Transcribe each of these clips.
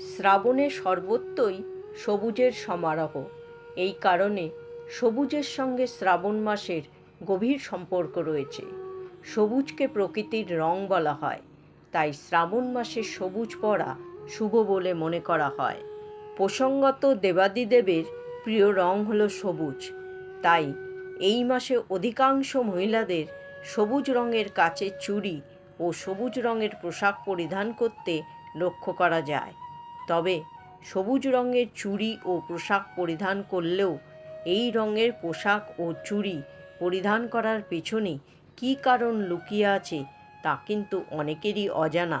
শ্রাবণে সর্বত্রই সবুজের সমারোহ। এই কারণে সবুজের সঙ্গে শ্রাবণ মাসের গভীর সম্পর্ক রয়েছে। সবুজকে প্রকৃতির রং বলা হয়। তাই শ্রাবণ মাসে সবুজ পরা শুভ বলে মনে করা হয়। প্রসঙ্গত দেবাদিদেবের প্রিয় রং হলো সবুজ। তাই এই মাসে অধিকাংশ মহিলাদের সবুজ রঙের কাচের চুড়ি ও সবুজ রঙের পোশাক পরিধান করতে লক্ষ্য করা যায়। তবে সবুজ রঙের চুড়ি ও পোশাক পরিধান করলেও এই রঙের পোশাক ও চুড়ি পরিধান করার পেছনে কী কারণ লুকিয়ে আছে তা কিন্তু অনেকেরই অজানা।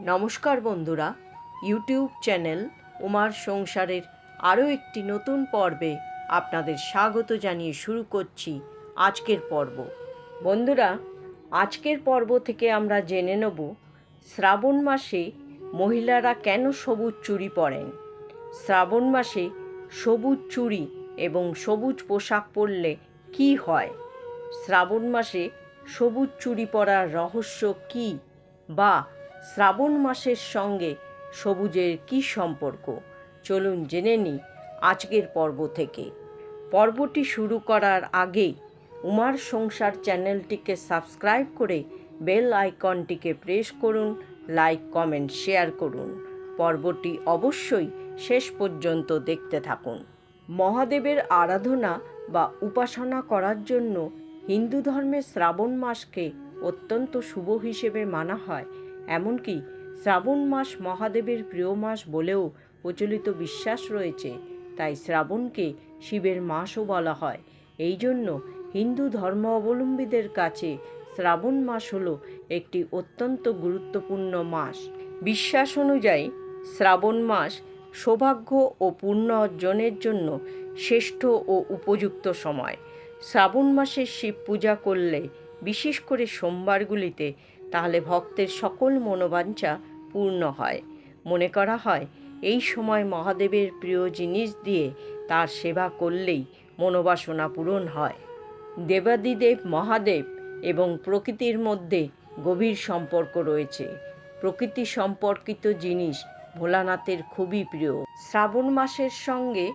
নমস্কার বন্ধুরা, ইউটিউব চ্যানেল উমার সংসারের আরও একটি নতুন পর্বে আপনাদের স্বাগত জানিয়ে শুরু করছি আজকের পর্ব। বন্ধুরা, আজকের পর্ব থেকে আমরা জেনে নেব, শ্রাবণ মাসে মহিলারা কেন সবুজ চুড়ি পরেন? শ্রাবণ মাসে সবুজ চুড়ি এবং সবুজ পোশাক পরলে কি হয়? শ্রাবণ মাসে সবুজ চুড়ি পরার রহস্য কি? বা শ্রাবণ মাসের সঙ্গে সবুজের কি সম্পর্ক? চলুন জেনে নিই আজকের পর্ব থেকে। পর্বটি শুরু করার আগে উমার সংসার চ্যানেলটিকে সাবস্ক্রাইব করে বেল আইকনটিকে প্রেস করুন লাইক কমেন্ট শেয়ার করুন। পর্বটি অবশ্যই শেষ পর্যন্ত দেখতে থাকুন। মহাদেবের আরাধনা বা উপাসনা করার জন্য হিন্দু ধর্মে শ্রাবণ মাসকে অত্যন্ত শুভ হিসেবে মানা হয়। এমনকি শ্রাবণ মাস মহাদেবের প্রিয় মাস বলেও প্রচলিত বিশ্বাস রয়েছে। তাই শ্রাবণকে শিবের মাসও বলা হয়। এই জন্য হিন্দু ধর্ম অবলম্বীদের কাছে শ্রাবণ মাস হল একটি অত্যন্ত গুরুত্বপূর্ণ মাস। বিশ্বাস অনুযায়ী, শ্রাবণ মাস সৌভাগ্য ও পুণ্য অর্জনের জন্য শ্রেষ্ঠ ও উপযুক্ত সময়। শ্রাবণ মাসে শিব পূজা করলে, বিশেষ করে সোমবারগুলিতে, তাহলে ভক্তের সকল মনোবাঞ্ছা পূর্ণ হয়। মনে করা হয়, এই সময় মহাদেবের প্রিয় জিনিস দিয়ে তার সেবা করলেই মনোবাসনা পূরণ হয়। দেবাদিদেব মহাদেব এবং প্রকৃতির মধ্যে গভীর সম্পর্ক রয়েছে। প্রকৃতি সম্পর্কিত জিনিস ভোলানাথের খুবই প্রিয়। শ্রাবণ মাসের সঙ্গে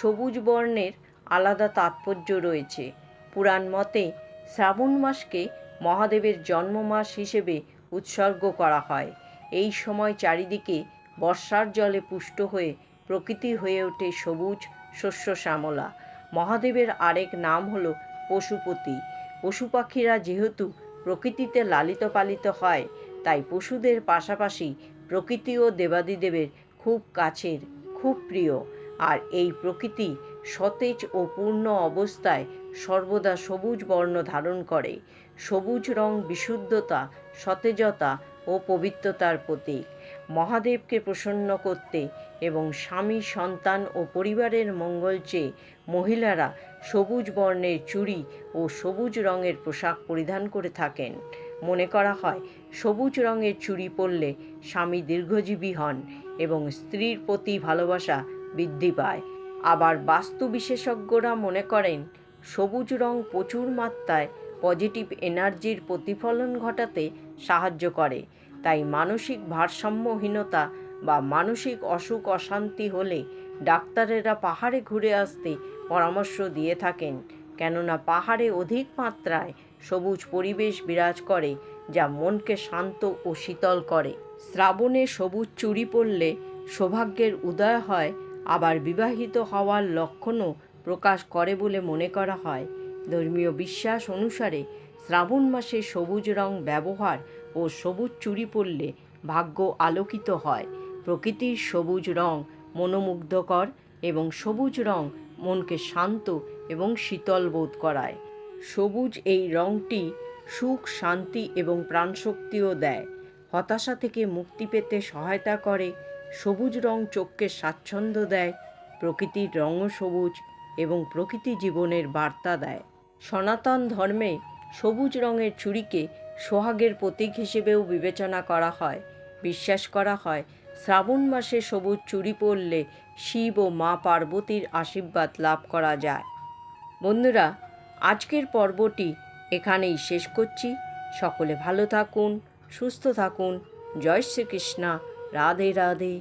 সবুজ বর্ণের আলাদা তাৎপর্য রয়েছে। পুরাণ মতে শ্রাবণ মাসকে মহাদেবের জন্ম মাস হিসেবে উৎসর্গ করা হয়। এই সময় চারিদিকে বর্ষার জলে পুষ্ট হয়ে প্রকৃতি হয়ে ওঠে সবুজ শস্য শ্যামলা। মহাদেবের আরেক নাম হলো পশুপতি। পশু পাখিরা যেহেতু প্রকৃতিতে লালিত পালিত হয়, তাই পশুদের পাশাপাশি প্রকৃতি ও দেবাদিদেবের খুব কাছের, খুব প্রিয়। আর এই প্রকৃতি সতেজ ও পূর্ণ অবস্থায় সর্বদা সবুজ বর্ণ ধারণ করে। সবুজ রং বিশুদ্ধতা, সতেজতা ও পবিত্রতার প্রতীক। মহাদেবকে প্রসন্ন করতে এবং স্বামী, সন্তান ও পরিবারের মঙ্গল চেয়ে মহিলারা সবুজ বর্ণের চুড়ি ও সবুজ রঙের পোশাক পরিধান করে থাকেন। মনে করা হয়, সবুজ রঙের চুড়ি পরলে স্বামী দীর্ঘজীবী হন এবং স্ত্রীর প্রতি ভালোবাসা বৃদ্ধি পায়। আবার বাস্তু বিশেষজ্ঞরা মনে করেন, সবুজ রং প্রচুর মাত্রায় পজিটিভ এনার্জির প্রতিফলন ঘটাতে সাহায্য করে। তাই মানসিক ভারসাম্যহীনতা বা মানসিক অসুখ অশান্তি হলে ডাক্তারেরা পাহাড়ে ঘুরে আসতে পরামর্শ দিয়ে থাকেন। কেননা পাহাড়ে অধিক মাত্রায় সবুজ পরিবেশ বিরাজ করে, যা মনকে শান্ত ও শীতল করে। শ্রাবণে সবুজ চুরি পরলে সৌভাগ্যের উদয় হয়, আবার বিবাহিত হওয়ার লক্ষণও প্রকাশ করে বলে মনে করা হয়। ধর্মীয় বিশ্বাস অনুসারে শ্রাবণ মাসে সবুজ রং ব্যবহার ও সবুজ চুরি পরলে ভাগ্য আলোকিত হয়। প্রকৃতির সবুজ রং মনোমুগ্ধকর এবং সবুজ রং মনকে শান্ত এবং শীতল বোধ করায়। সবুজ এই রংটি সুখ, শান্তি এবং প্রাণশক্তিও দেয়। হতাশা থেকে মুক্তি পেতে সহায়তা করে। সবুজ রং চোখকে স্বাচ্ছন্দ্য দেয়, প্রকৃতির রঙও সবুজ এবং প্রকৃতি জীবনের বার্তা দেয়। সনাতন ধর্মে সবুজ রঙের চুড়িকে সোহাগের প্রতীক হিসেবেও বিবেচনা করা হয়। বিশ্বাস করা হয়, শ্রাবণ মাসে সবুজ চুড়ি পরলে শিব ও মা পার্বতীর আশীর্বাদ লাভ করা যায়। বন্ধুরা, আজকের পর্বটি এখানেই শেষ করছি। সকলে ভালো থাকুন, সুস্থ থাকুন। জয় শ্রীকৃষ্ণা। রাধে রাধে।